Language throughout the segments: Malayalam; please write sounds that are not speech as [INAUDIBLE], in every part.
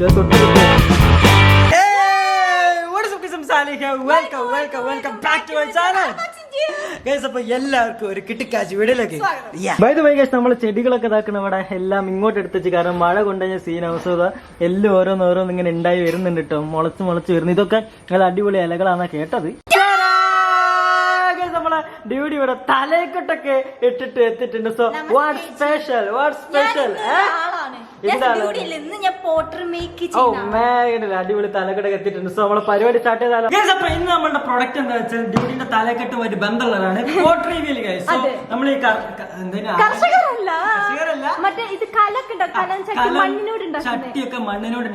ചോദിച്ചത് തൊട്ട് welcome welcome welcome back to my channel guys അപ്പൊ എല്ലാവർക്കും ഒരു വീടിലേക്ക് വൈ ഗൈസ് നമ്മൾ ചെടികളൊക്കെ ഇതാക്കണം ഇവിടെ എല്ലാം ഇങ്ങോട്ട് എടുത്തു വെച്ച് കാരണം മഴ കൊണ്ടുകഴിഞ്ഞ സീൻ അവസ്ഥ എല്ലാം ഓരോന്ന് ഓരോന്ന് ഇങ്ങനെ ഉണ്ടായി വരുന്നുണ്ട് കേട്ടോ മുളച്ച് മുളച്ച് വരുന്നു ഇതൊക്കെ നല്ല അടിപൊളി ഇലകളാണ് കേട്ടത് നമ്മളെ ഡ്യൂട്ടി ഇവിടെ തലയെക്കൊട്ടൊക്കെ ഇട്ടിട്ട് എത്തിയിട്ടുണ്ട് so what special what special ഇന്ന് ഞാൻ പോട്ടർ മേക്ക് ഓ മേഘന അടിപൊളി തലക്കെട്ട് എത്തിയിട്ടുണ്ട്. സോ നമ്മളെ പരിപാടി സ്റ്റാർട്ട് ചെയ്താലോ? അപ്പൊ ഇന്ന് നമ്മുടെ പ്രൊഡക്റ്റ് എന്താ വെച്ചാൽ ഡ്യൂട്ടിന്റെ തലക്കെട്ടുമായിട്ട് ബന്ധമുള്ളതാണ് പോട്ടറി വീൽ ഗൈസ് സോ നമ്മൾ ഈ ചട്ടിയൊക്കെ മണ്ണിനോട്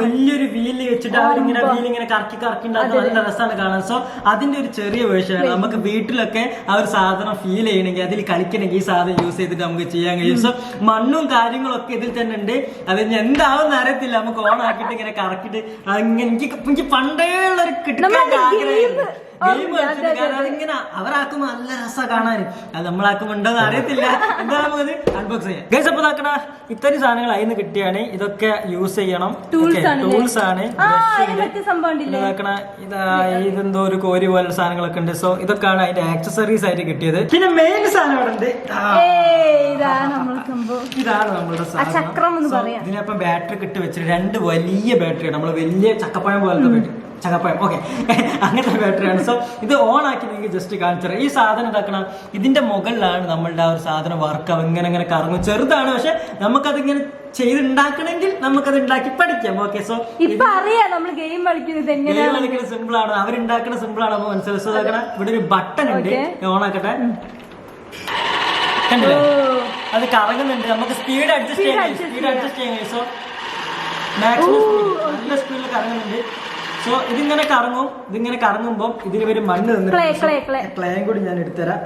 വലിയൊരു വീൽ വെച്ചിട്ട് അവരിങ്ങനെ വീലിങ്ങനെ ഇങ്ങനെ കറക്കി കറക്കി ഉണ്ടാക്കുന്ന നല്ല രസമാണ് കാണാൻ. സോ അതിന്റെ ഒരു ചെറിയ വേർഷൻ ആണ്. നമുക്ക് വീട്ടിലൊക്കെ ആ ഒരു സാധനം ഫീൽ ചെയ്യണമെങ്കിൽ അതിൽ കളിക്കണമെങ്കിൽ ഈ സാധനം യൂസ് ചെയ്തിട്ട് നമുക്ക് ചെയ്യാൻ കഴിയും. സോ മണ്ണും കാര്യങ്ങളൊക്കെ ഇതിൽ തന്നെ ഉണ്ട്. അത് ഇനി എന്താവുന്ന അറിയത്തില്ല. നമുക്ക് ഓൺ ആക്കിയിട്ട് ഇങ്ങനെ കറക്കിട്ട് അങ്ങനെ എനിക്ക് എനിക്ക് പണ്ടേ ഉള്ള ഒരു കിട്ടാൻ ആഗ്രഹമായിരുന്നു ഗെയിം കളിച്ചിട്ട് കാരണം അതിങ്ങനെ അവരാക്കുമ്പോ നല്ല രസ കാണാൻ അത് നമ്മളാക്കുമ്പോ ഉണ്ടോന്ന് അറിയത്തില്ല. എന്താ നമുക്കത് അൺബോക്സ് ചെയ്യാം. ഗൈസ് അപ്പൊ ഇതാക്കണ ഇത്രയും സാധനങ്ങൾ അതിന് കിട്ടിയാണ്. ഇതൊക്കെ യൂസ് ചെയ്യണം. ടൂൾസ് ആണ്. ഉണ്ട്. ഇതാക്കണ ഇതാ ഇതെന്തോ ഒരു കോരി പോലുള്ള സാധനങ്ങളൊക്കെ ഉണ്ട്. സോ ഇതൊക്കെയാണ് അതിന്റെ ആക്സസറീസ് ആയിട്ട് കിട്ടിയത്. പിന്നെ മെയിൻ സാധനം ഇവിടെ ഉണ്ട്. ഇതാണ് നമ്മളുടെ എന്ന്. ഇതിനപ്പം ബാറ്ററി കിട്ടി വെച്ചിട്ട് രണ്ട് വലിയ ബാറ്ററി നമ്മൾ വലിയ ചക്കപ്പഴം പോലത്തെ ബാറ്ററി ചക്കപ്പഴം ഓക്കെ [LAUGHS] അങ്ങനത്തെ ബാറ്ററിയാണ് സോ ഇത് ഓൺ ആക്കി നിങ്ങൾക്ക് ജസ്റ്റ് കാണിച്ചു ഈ സാധനം ഇതാക്കണം. ഇതിന്റെ മുകളിലാണ് നമ്മളുടെ ആ ഒരു സാധനം വർക്ക് അവ ഇങ്ങനെ ഇങ്ങനെ കറങ്ങും. ചെറുതാണ്. പക്ഷെ നമുക്കതിങ്ങനെ ചെയ്തുണ്ടാക്കണമെങ്കിൽ നമുക്കത് ഉണ്ടാക്കി പഠിക്കാം. ഓക്കെ സോ ഇപ്പൊ അറിയാം നമ്മൾ ഗെയിം കളിക്കുന്നത് എങ്ങനെ ഗെയിം കളിക്കുന്നത് സിമ്പിൾ ആണ്. അവരുണ്ടാക്കണ സിമ്പിൾ ആണ്. അപ്പൊ മനസ്സിലാക്കണം ഇവിടെ ഒരു ബട്ടൺ ഉണ്ട്. ഓൺ ആക്കട്ടെ. കണ്ടില്ലേ? അത് കറങ്ങുന്നുണ്ട്. നമുക്ക് സ്പീഡ് അഡ്ജസ്റ്റ് ചെയ്യാൻ സ്പീഡ് അഡ്ജസ്റ്റ് ചെയ്യാൻ സോ മാക്സിമം നല്ല സ്പീഡിൽ കറങ്ങുന്നുണ്ട്. സോ ഇതിങ്ങനെ കറങ്ങും ഇതിങ്ങനെ കറങ്ങുമ്പോൾ ഇതിന് ഒരു മണ്ണ് Clay, clay, clay. ക്ലേയും കൂടി ഞാൻ എടുത്തുതരാം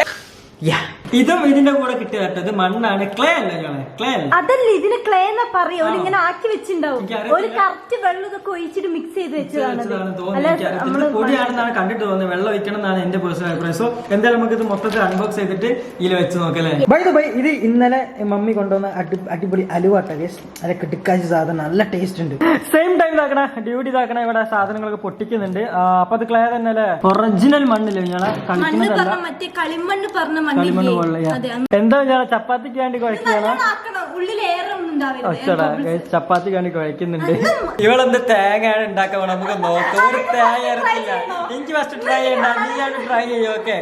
Yeah. ഇതും ഇതിന്റെ കൂടെ കിട്ടിയ കേട്ടത് ഇത് മണ്ണാണ്. ക്ലേ അല്ല ഞങ്ങളെ ക്ലേ അല്ല? അതല്ല ഇതിന് ക്ലേ എന്നാ പറയാ. ഇങ്ങനെ ആക്കി വെച്ചിണ്ടാവും. ഒരു കറക്റ്റ് വെള്ളം ഇതൊക്കെ ഒഴിച്ചിട്ട് മിക്സ് ചെയ്ത് വെച്ചതാണ് പൊടിയാണെന്നാണ് കണ്ടിട്ട് തോന്നുന്നത്. വെള്ളം ഒഴിക്കണം എന്നാണ് എന്റെ പേഴ്സണൽ അഭിപ്രായം. സോ എന്തായാലും നമുക്ക് ഇത് മൊത്തത്തിൽ അൺബോക്സ് ചെയ്തിട്ട് ഇതിൽ വെച്ച് നോക്കല്ലേ ബൈ ബൈ ഇത് ഇന്നലെ മമ്മി കൊണ്ടുവന്ന അടിപൊളി അലുവാട്ട ഗേസ് അത് കിട്ടിക്കാശ് സാധനം. നല്ല ടേസ്റ്റ് ഉണ്ട്. സെയിം ടൈം ഇതാക്കണ. ഡ്യൂട്ടി ഇതാക്കണ. ഇവിടെ സാധനങ്ങളൊക്കെ പൊട്ടിക്കുന്നുണ്ട്. അപ്പൊ അത് ക്ലേ തന്നെ അല്ലേ ഒറിജിനൽ മണ്ണില്ലേ ഞങ്ങളെ കളിമണ്ണ് പറഞ്ഞ കളിമണ്ണ് എന്താ ഞാൻ ചപ്പാത്തിക്ക് വേണ്ടി കുഴക്കുകയാണ് നല്ലോണം ആക്കണം. ഉള്ളിൽ ഏറൊന്നും ഉണ്ടാവില്ല ഒച്ചടാ ചപ്പാത്തി കാണി കുഴക്കുന്നുണ്ട് ഇവളെന്ത് തേങ്ങയാണ് ഉണ്ടാക്കാൻ നമുക്ക് നോക്കാം. ഒരു തേങ്ങ അറിയത്തില്ല എനിക്ക് ഫസ്റ്റ് ട്രൈ ചെയ്യണ്ട. നീയാണ് ട്രൈ ചെയ്യും ഓക്കെ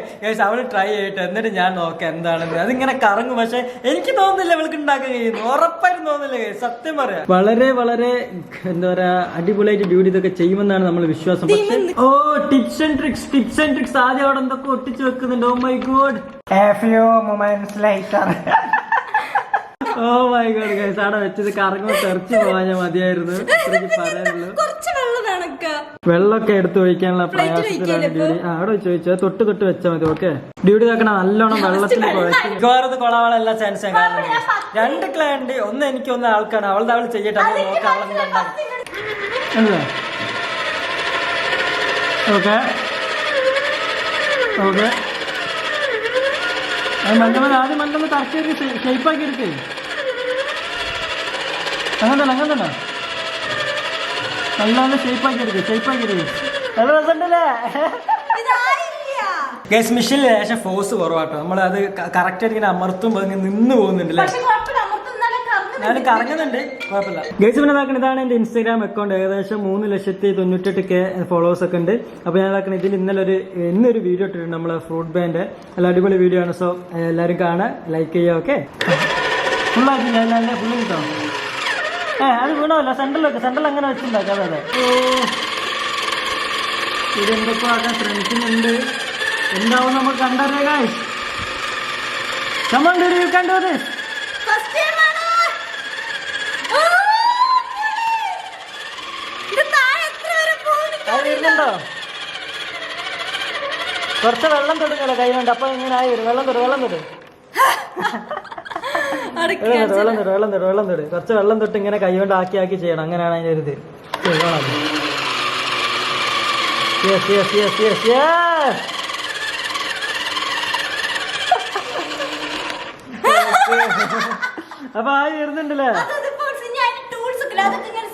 അവൾ ട്രൈ ചെയ്യട്ടെ എന്നിട്ട് ഞാൻ നോക്കാം എന്താണെന്ന്. അതിങ്ങനെ കറങ്ങും. പക്ഷെ എനിക്ക് തോന്നുന്നില്ല ഇവൾക്ക് ഉണ്ടാക്കാൻ കഴിയുന്നു ഉറപ്പായിട്ടും തോന്നുന്നില്ല. സത്യം പറയാം. വളരെ വളരെ എന്താ പറയാ അടിപൊളിയായിട്ട് ഡ്യൂട്ടി ഇതൊക്കെ ചെയ്യുമെന്നാണ് നമ്മൾ വിശ്വാസം. പക്ഷെ ഓ tips and tricks tips and tricks ആദ്യം അവിടെ എന്തൊക്കെ ഒട്ടിച്ചു വെക്കുന്നുണ്ട്. Oh oh my God phew oh my God guys അവിടെ വെച്ചത് കറങ്ങുമ്പോൾ തെറിച്ച് ഞാൻ മതിയായിരുന്നു. [LAUGHS] എനിക്ക് പറയാനുള്ളൂ. വെള്ളമൊക്കെ എടുത്ത് ഒഴിക്കാനുള്ള പ്രയാസത്തിലാണ് ഡ്യൂടി അവിടെ വെച്ച് ചോദിച്ചത് തൊട്ട് തൊട്ട് വെച്ചാൽ മതി ഓക്കെ ഡ്യൂടി നോക്കണം നല്ലോണം വെള്ളത്തിൽ മിക്കവാറത് കൊളാവാനുള്ള ചാൻസും രണ്ട് ക്ലേ ഉണ്ട് ഒന്ന് എനിക്ക് ഒന്ന് ആൾക്കാണ്. അവളുടെ അവൾ ചെയ്യട്ടെ. അല്ലേ? ഓക്കെ ഓക്കെ മണ്ഡലം ആദ്യം മണ്ഡലം കറക്റ്റ് ഷേപ്പാക്കി എടുക്കേ. അങ്ങനെ തന്നെ അങ്ങനെ തന്നെ നല്ലോണം ഷേപ്പാക്കി എടുക്കുക ഷേപ്പാക്കി എടുക്കുക നല്ല രസമുണ്ടല്ലേ? ഗസ് മിഷീനിൽ ലേശം ഫോഴ്സ് കുറവാട്ടോ. നമ്മൾ അത് കറക്റ്റ് ആയിട്ട് ഇങ്ങനെ അമർത്തുമ്പോൾ നിന്ന് പോകുന്നുണ്ടല്ലേ? കുഴപ്പമില്ല. ഗേസ് ഇതാണ് എന്റെ ഇൻസ്റ്റാഗ്രാം അക്കൗണ്ട് ഏകദേശം മൂന്ന് ലക്ഷത്തി തൊണ്ണൂറ്റെട്ട് കെ ഫോളോവേഴ്സ് ഒക്കെ ഉണ്ട്. അപ്പോൾ ഞാൻ ഇതാക്കണം ഇതിൽ ഇന്നലെ ഒരു ഇന്നൊരു വീഡിയോ ഇട്ടിട്ടുണ്ട് നമ്മളെ ഫ്രൂട്ട് ബാൻഡ് നല്ല അടിപൊളി വീഡിയോ ആണ്. സോ എല്ലാവരും കാണാൻ ലൈക്ക് ചെയ്യുക ഓക്കെ ഫുള്ളാക്കി ഏ അത് വീണമല്ല സെൻട്രലൊക്കെ അങ്ങനെ വെച്ചിട്ടുണ്ടാക്കാം അതെ ഓ. ഇതെന്തൊക്കെ ആക്കാൻ ശ്രമിക്കുന്നുണ്ട്? എന്താവും നമ്മൾ കണ്ടറിയാം ദിസ് First time ആണ്. ആ! ഇത് താഴെ എത്ര വരെ പോകുന്നു അത് വരുന്നുണ്ടോ കുറച്ച് വെള്ളം തൊടുക്കല്ലോ കൈ കൊണ്ട് അപ്പൊ ഇങ്ങനെ ആയി വരും. വെള്ളം തൊടു വെള്ളം തൊടു. വെള്ളം തൊടു വെള്ളം തൊടു വെള്ളം തൊടു കുറച്ച് വെള്ളം തൊട്ട് ഇങ്ങനെ കൈ കൊണ്ട് ആക്കി ആക്കി ചെയ്യണം. അങ്ങനെയാണ് അതിന്റെ ഒരു ഇത്. Yes yes yes yes yes അപ്പൊ ആയി വരുന്നുണ്ടല്ലേ?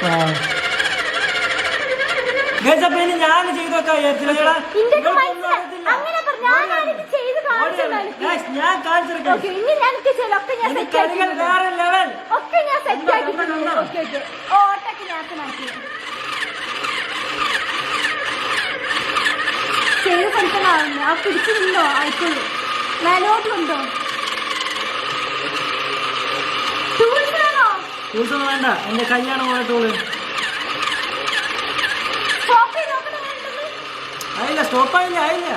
ഞാൻ മാറ്റി ചെയ്ത് പഠിക്കണമാവുന്നു ആ പിടിച്ചു നിന്നോ? ആയിക്കോളൂ. മേലോട്ട് കൊണ്ടോ ടൂൾസ് വേണോ വേണ്ട. എന്റെ കൈയാണ് പോയിട്ടോൾ അയില്ല സ്റ്റോപ്പ് അയില്ല എപ്പോഴാണ് വേണ്ടത്? ആയില്ല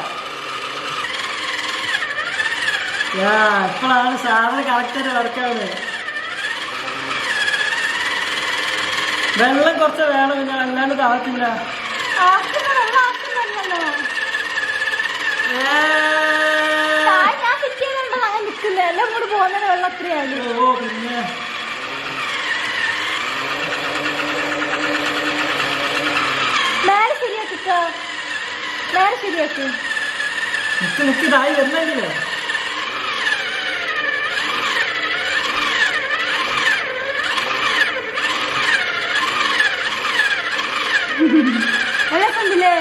യാ ഇപ്പോഴാണ് സാധനം കറക്റ്റായിട്ട് വർക്കാവുന്നത് വെള്ളം കുറച്ച് വേണം പിന്നെ അല്ലാണ്ട് താവത്തില്ല ആക്കുന്ന വെള്ളം ആക്കുന്നല്ലോ താഴെ ഞാൻ ഫിറ്റ് ചെയ്യുന്നുണ്ടോ അങ്ങനെ നിൽക്കില്ല. എല്ലാം കൂടെ പോകുന്നത് വെള്ളം അത്രയാകും ഓ പിന്നെ. ശരിയാക്കിക്കോ മേലെ ശരിയാക്കി. നിക്ക് നിക്ക് ഇതായി വരുന്നെങ്കിലേ കണ്ടില്ലേ?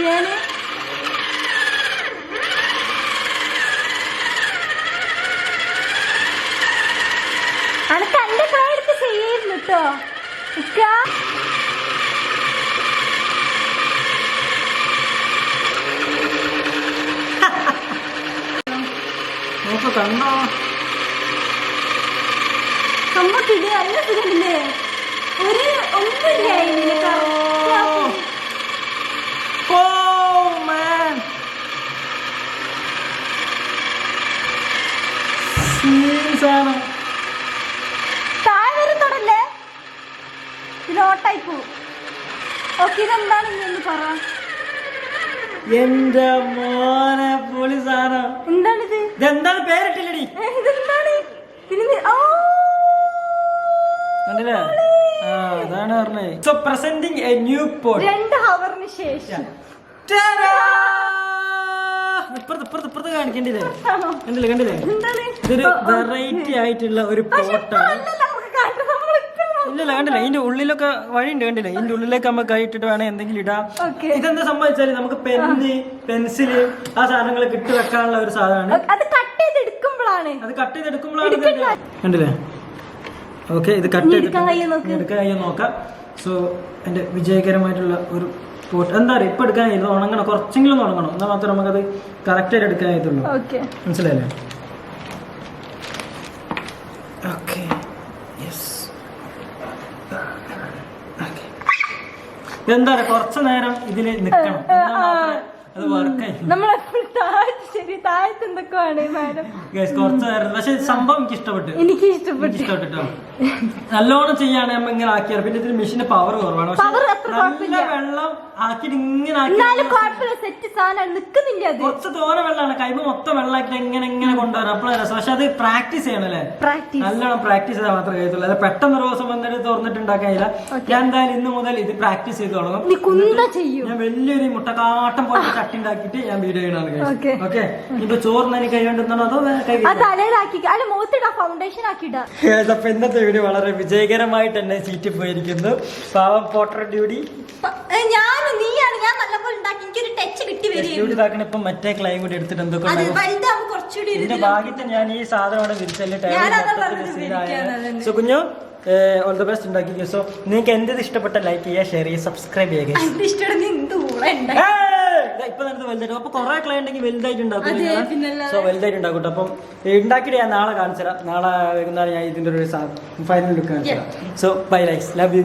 ഞാൻ നോക്ക് കണ്ടോ? നമ്മക്കിത് നല്ല സുഖമില്ലേ? ഒരു ഒന്നുമില്ല ഇതിന് correct ഓ മാൻ സീൻസാണ് പോവും. ഓക്കെ ഇതെന്താണ് ഇനി പറ. എന്റെ മോനെ പൊളി സാധനം. എന്താണിത് ഇതെന്താണ് പേരിട്ടില്ലടി? കണ്ടില്ലേ? അതാണ് പറഞ്ഞത് so presenting a new pot രണ്ട് ഹവറിന് ശേഷം. ഇപ്പുറത്ത് കാണിക്കണ്ടില്ലേ? കണ്ടില്ലേ കണ്ടില്ലേ? ഇതൊരു വെറൈറ്റി ആയിട്ടുള്ള ഒരു പോട്ടാണ് അല്ല നമുക്ക് കാണണം നമ്മളിപ്പോഴും ഇല്ലല്ല കണ്ടില്ലേ? ഇതിന്റെ ഉള്ളിലൊക്കെ വഴിയുണ്ട് കണ്ടില്ലേ? ഇതിന്റെ ഉള്ളിലേക്ക് നമുക്ക് ഇട്ടിട്ട് വേണേ എന്തെങ്കിലും ഇടാം. ഇതെന്താ സംഭവിച്ചാൽ നമുക്ക് പെന്ന് പെൻസിൽ ആ സാധനങ്ങൾ കിട്ടി വെക്കാനുള്ള ഒരു സാധനമാണ്. അത് കട്ട് ചെയ്ത് എടുക്കുമ്പോഴാണ് അത് കട്ട് ചെയ്തെടുക്കുമ്പോഴാണ് കണ്ടില്ലേ? ഓക്കെ ഇത് കട്ട് എടുക്കാൻ കഴിയോ നോക്ക്. സോ എന്റെ വിജയകരമായിട്ടുള്ള ഒരു പോട്ട് എന്താ പറയുക ഇപ്പൊ എടുക്കാൻ ഇത് ഉണങ്ങണം. കുറച്ചെങ്കിലും ഉണങ്ങണം. എന്നാൽ മാത്രമേ നമുക്കത് കറക്റ്റ് ആയിട്ട് എടുക്കാൻ കഴിയത്തുള്ളൂ മനസ്സിലായില്ലേ ഓക്കെ യെസ് എന്താ പറയാ കുറച്ച് നേരം ഇതിൽ നിൽക്കണം. അത് വർക്കായി ശരി താഴത്ത് എന്തൊക്കെയാണ് മാഡം? ഗൈസ് കുറച്ച് നേരം. പക്ഷെ സംഭവം എനിക്ക് ഇഷ്ടപ്പെട്ടു. എനിക്ക് ഇഷ്ടപ്പെട്ടു. ഇഷ്ടപ്പെട്ടോ? നല്ലോണം ചെയ്യാണ് നമ്മ ഇങ്ങനെ പിന്നെ ഇതിന് മെഷീന്റെ പവർ കുറവാണ്. പക്ഷെ നല്ല വെള്ളം ആക്കിയിട്ട് ഇങ്ങനെ എന്നാലും ആക്കി കുഴപ്പമില്ല. സെറ്റ് സാധനം നിക്കുന്നില്ല അത്? കുറച്ച് തോന വെള്ളമാണ്. കൈമ മൊത്തം എങ്ങനെ എങ്ങനെ കൊണ്ടുവരാം. അപ്പോഴാണ് രസം. പക്ഷെ അത് പ്രാക്ടീസ് ചെയ്യണല്ലേ പ്രാക്ടീസ് നല്ലോണം പ്രാക്ടീസ് ചെയ്താൽ മാത്രമേ കഴിയത്തുള്ളൂ. അത് പെട്ടെന്ന് ഒരു ദിവസം വന്നിട്ട് തുറന്നിട്ടുണ്ടാക്കാനില്ല ഞാൻ എന്തായാലും ഇന്ന് മുതൽ ഇത് പ്രാക്ടീസ് ചെയ്ത് തുടങ്ങും. ഞാൻ വലിയൊരു മുട്ടക്കാട്ടം പോലെ [LAUGHS] ചട്ടി ഉണ്ടാക്കിയിട്ട് ഞാൻ വീഡിയോ ചെയ്യണതാണ് Okay. ഓക്കെ ഇപ്പൊ ചോറിന് എനിക്ക് കൈ കൊണ്ടുവന്നാണോ അതോ കൈ ഫൗണ്ടേഷൻ ആക്കിടാ Guys, അപ്പൊ ഇന്നത്തെ വീഡിയോ വളരെ വിജയകരമായിട്ട് തന്നെ സീറ്റിൽ പോയിരിക്കുന്നു. പാവം പോട്ടർ ഡ്യൂട്ടി നീയാണ്? ഞാൻ നല്ലപോലെ ഉണ്ടാക്കി. എനിക്കൊരു ടച്ച് കിട്ടി ഡ്യൂട്ടി ഇതാക്കണ ഇപ്പൊ മറ്റേ ക്ലൈം കൂടി എടുത്തിട്ട് എന്തൊക്കെ അത് വലുതാവും കുറച്ചുകൂടി ഒരു ഇതിന്റെ ഭാഗ്യത്തിൽ ഞാൻ ഈ സാധനം അവിടെ വിരിച്ചല്ലേ. സോ കുഞ്ഞു ഓൾ ദ ബെസ്റ്റ് ഉണ്ടാക്കി സോ നിങ്ങൾക്ക് എന്ത് ഇഷ്ടപ്പെട്ട ലൈക്ക് ചെയ്യുക ഷെയർ ചെയ്യുക സബ്സ്ക്രൈബ് ചെയ്യുക എന്റെ ഇഷ്ടം? എന്ത് ഊള ഉണ്ടാക്കി ഇപ്പൊ നേരത്തെ വലുതായിട്ട്. അപ്പൊ കുറെ ക്ലൈ ഉണ്ടെങ്കിൽ വലുതായിട്ട് ഉണ്ടാക്കും സോ വലുതായിട്ട് ഉണ്ടാക്കും ട്ടോ. അപ്പം ഉണ്ടാക്കിയിട്ട് ഞാൻ നാളെ കാണിച്ചു തരാം നാളെ വൈകുന്നേരം ഞാൻ ഇതിന്റെ ഒരു ഫൈനൽ ലുക്ക് കാണിച്ചു തരാം so bye likes love you